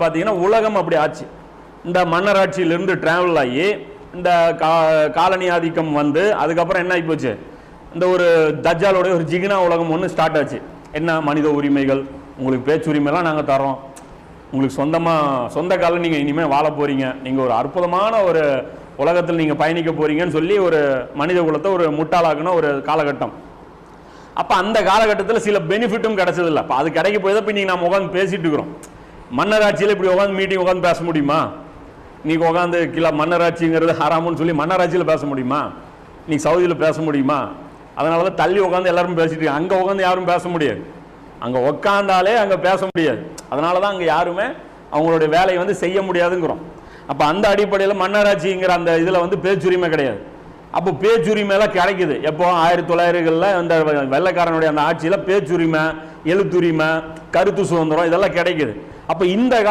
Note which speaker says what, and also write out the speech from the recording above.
Speaker 1: பார்த்தீங்கன்னா உலகம் அப்படி ஆச்சு. இந்த மன்னராட்சியிலிருந்து டிராவல் ஆகி இந்த கா காலனி ஆதிக்கம் வந்து அதுக்கப்புறம் என்ன ஆகிப்போச்சு இந்த ஒரு தஜ்ஜாலோடைய ஒரு ஜிகினா உலகம் ஒன்று ஸ்டார்ட் ஆச்சு. என்ன மனித உரிமைகள்? உங்களுக்கு பேச்சுரிமைலாம் நாங்கள் தரோம் உங்களுக்கு சொந்தமாக சொந்த காலம் நீங்கள் இனிமேல் வாழ போகிறீங்க நீங்கள் ஒரு அற்புதமான ஒரு உலகத்தில் நீங்கள் பயணிக்க போகிறீங்கன்னு சொல்லி ஒரு மனித குலத்தை ஒரு முட்டாளாக்குன ஒரு காலகட்டம். அப்போ அந்த காலகட்டத்தில் சில பெனிஃபிட்டும் கிடச்சதில்ல. அப்போ அது கிடைக்க போய் தான் இப்போ நீங்கள் நம்ம உட்காந்து பேசிகிட்டு இருக்கிறோம். மன்னராட்சியில் இப்படி உட்காந்து மீட்டிங் உட்காந்து பேச முடியுமா? நீங்கள் உட்காந்து கிலோ மன்னராட்சிங்கிறது ஹராமுன்னு சொல்லி மன்னராட்சியில் பேச முடியுமா? நீ சவுதியில் பேச முடியுமா? அதனால தான் தள்ளி உட்காந்து எல்லாரும் பேசிட்டு அங்கே உட்காந்து யாரும் பேச முடியாது. அங்கே உட்காந்தாலே அங்கே பேச முடியாது. அதனால தான் அங்கே யாருமே அவங்களுடைய வேலையை வந்து செய்ய முடியாதுங்கிறோம். அப்போ அந்த அடிப்படையில் மன்னராட்சிங்கிற அந்த இதில் வந்து பேச்சுரிமை கிடையாது. அப்போ பேச்சுரிமைலாம் கிடைக்குது. எப்போ? ஆயிரத்தி தொள்ளாயிரங்களில் அந்த வெள்ளைக்காரனுடைய அந்த ஆட்சியில் பேச்சுரிமை எழுத்துரிமை கருத்து சுதந்திரம் இதெல்லாம் கிடைக்குது. அப்போ இந்த கால